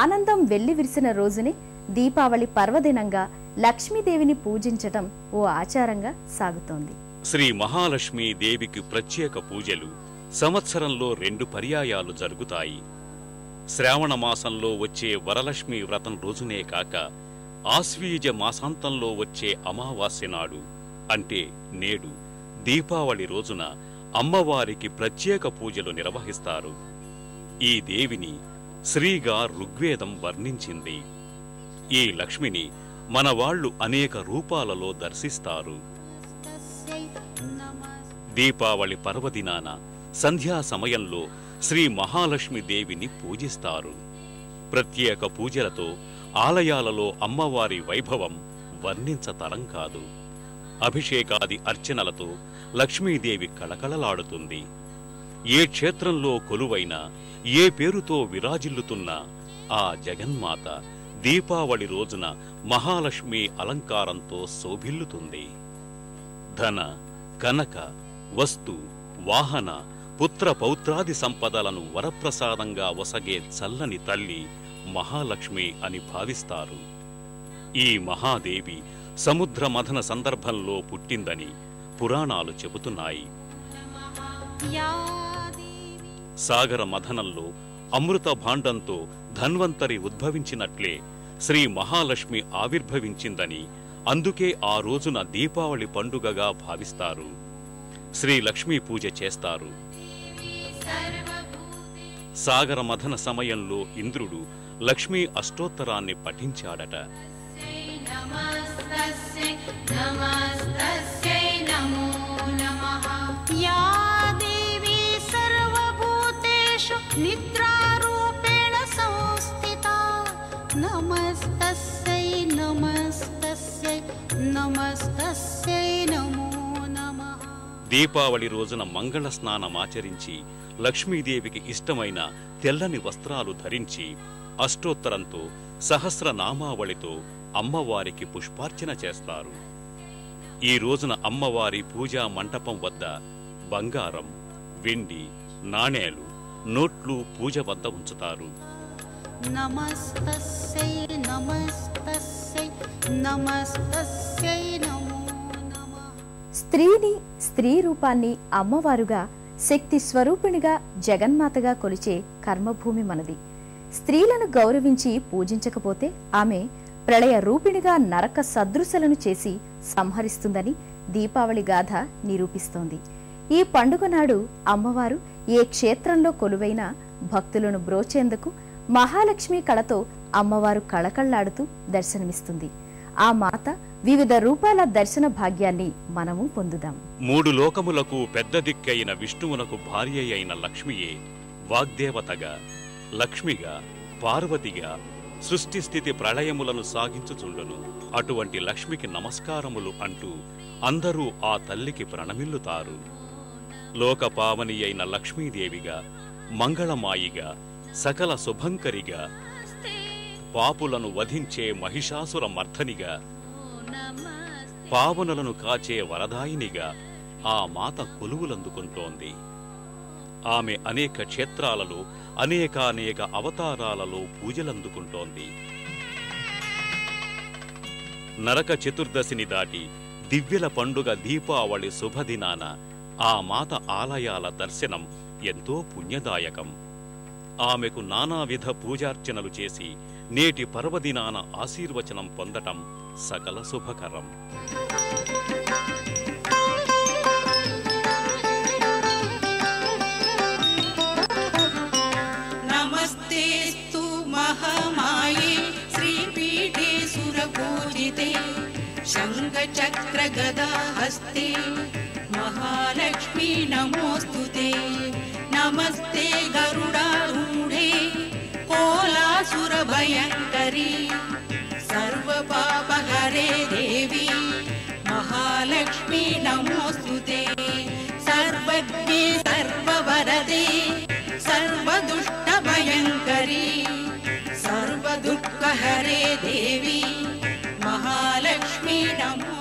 ఆనందం వెళ్ళి విరిసిన రోజునే దీపావళి పర్వదినంగా లక్ష్మీదేవిని పూజించటం ఓ ఆచారంగా సాగుతోంది. శ్రీ మహాలక్ష్మీ దేవికి ప్రత్యేక పూజలు సంవత్సరంలో రెండు పర్యాయాలు జరుగుతాయి. శ్రావణ మాసంలో వచ్చే వరలక్ష్మి వ్రతం రోజునే కాక ఆశ్వీజ మాసాంతంలో వచ్చే అమావాస్య నాడు అంటే నేడు దీపావళి రోజున అమ్మవారికి ప్రత్యేక పూజలు నిర్వహిస్తారు. ఈ దేవిని శ్రీగా ఋగ్వేదం వర్ణించింది. ఈ లక్ష్మిని మన వాళ్ళు అనేక రూపాలలో దర్శిస్తారు. దీపావళి పర్వదినాన సంధ్యా సమయంలో శ్రీ మహాలక్ష్మి దేవిని పూజిస్తారు. ప్రత్యేక పూజలతో ఆలయాలలో అమ్మవారి వైభవం వర్ణించతరం కాదు. అభిషేకాది అర్చనలతో లక్ష్మీదేవి కళకళలాడుతుంది. ఏ క్షేత్రంలో కొలువైనా ఏ పేరుతో విరాజిల్లుతున్నా ఆ జగన్మాత దీపావళి రోజున మహాలక్ష్మి అలంకారంతో శోభిల్లుతుంది. ధన కనక వస్తు వాహన పుత్ర పౌత్రాది సంపదలను వరప్రసాదంగా వసగే చల్లని తల్లి మహాలక్ష్మి అని భావిస్తారు. ఈ మహాదేవి సముద్ర మథన సందర్భంలో పుట్టిందని పురాణాలు చెబుతున్నాయి. సాగర మథనంలో అమృత భాండంతో ధన్వంతరి ఉద్భవించినట్లే శ్రీ మహాలక్ష్మి ఆవిర్భవించిందని అందుకే ఆ రోజున దీపావళి పండుగగా భావిస్తారు. శ్రీ లక్ష్మీ పూజ చేస్తారు. సాగర మథన సమయంలో ఇంద్రుడు లక్ష్మీ అష్టోత్తరాన్ని పఠించాడట. నమో निद्रारूपेण संस्थिता नमस्तस्यै नमस्तस्यै नमस्तस्यै नमो नमः దీపావళి రోజున మంగళ స్నానమాచరించి లక్ష్మీదేవికి ఇష్టమైన తెల్లని వస్త్రాలు ధరించి అష్టోత్తరంతో సహస్రనామావళితో అమ్మవారికి పుష్పార్చన చేస్తారు ఈ రోజున అమ్మవారి పూజా మంటపం వద్ద బంగారం వెండి నాణేలు నోట్లు పూజ వద్ద ఉంచుతారు. స్త్రీని స్త్రీ రూపాన్ని అమ్మవారుగా శక్తి స్వరూపిణిగా జగన్మాతగా కొలిచే కర్మభూమి మనది. స్త్రీలను గౌరవించి పూజించకపోతే ఆమె ప్రళయ రూపిణిగా నరక సదృశలను చేసి సంహరిస్తుందని దీపావళి గాథ నిరూపిస్తోంది. ఈ పండుగ నాడు అమ్మవారు ఏ క్షేత్రంలో కొలువైనా భక్తులను బ్రోచేందుకు మహాలక్ష్మి కళతో అమ్మవారు కళకళ్ళాడుతూ దర్శనమిస్తుంది. ఆ మాత వివిధ రూపాల దర్శన భాగ్యాన్ని మనము పొందుదాం. మూడు లోకములకు పెద్ద దిక్కైన విష్ణువునకు భార్య అయిన లక్ష్మియే వాగ్దేవతగా లక్ష్మిగా పార్వతిగా సృష్టి స్థితి ప్రళయములను సాగించుచుండును. అటువంటి లక్ష్మికి నమస్కారములు అంటూ అందరూ ఆ తల్లికి ప్రణమిల్లుతారు. లోకపావని అయిన లక్ష్మీదేవిగా మంగళమాయిగా సకల శుభంకరిగా పాపులను వధించే మహిషాసుర మర్ధనిగా పావనులను కాచే వరదాయినిగా ఆ మాత కొలువులందుకుంటోంది. ఆమె అనేక క్షేత్రాలలో అనేకానేక అవతారాలలో పూజలందుకుంటోంది. నరక చతుర్దశిని దాటి దివ్యల పండుగ దీపావళి శుభదినాన ఆ మాత ఆలయాల దర్శనం ఎంతో పుణ్యదాయకం. ఆమెకు నానావిధ పూజార్చనలు చేసి నేటి పర్వదినాన ఆశీర్వచనం పొందటం సకల శుభకరం. शङ्खचक्रगदाहस्ते महालक्ष्मी नमोऽस्तु ते। नमस्ते गरुडारूढे। कोलासुरभयङ्करी। सर्वपापहरे देवी। महालक्ष्मी नमोऽस्तु ते। सर्वज्ञे सर्ववरदे। सर्वदुष्टभयङ्करी। सर्वदुःखहरे देवी। down.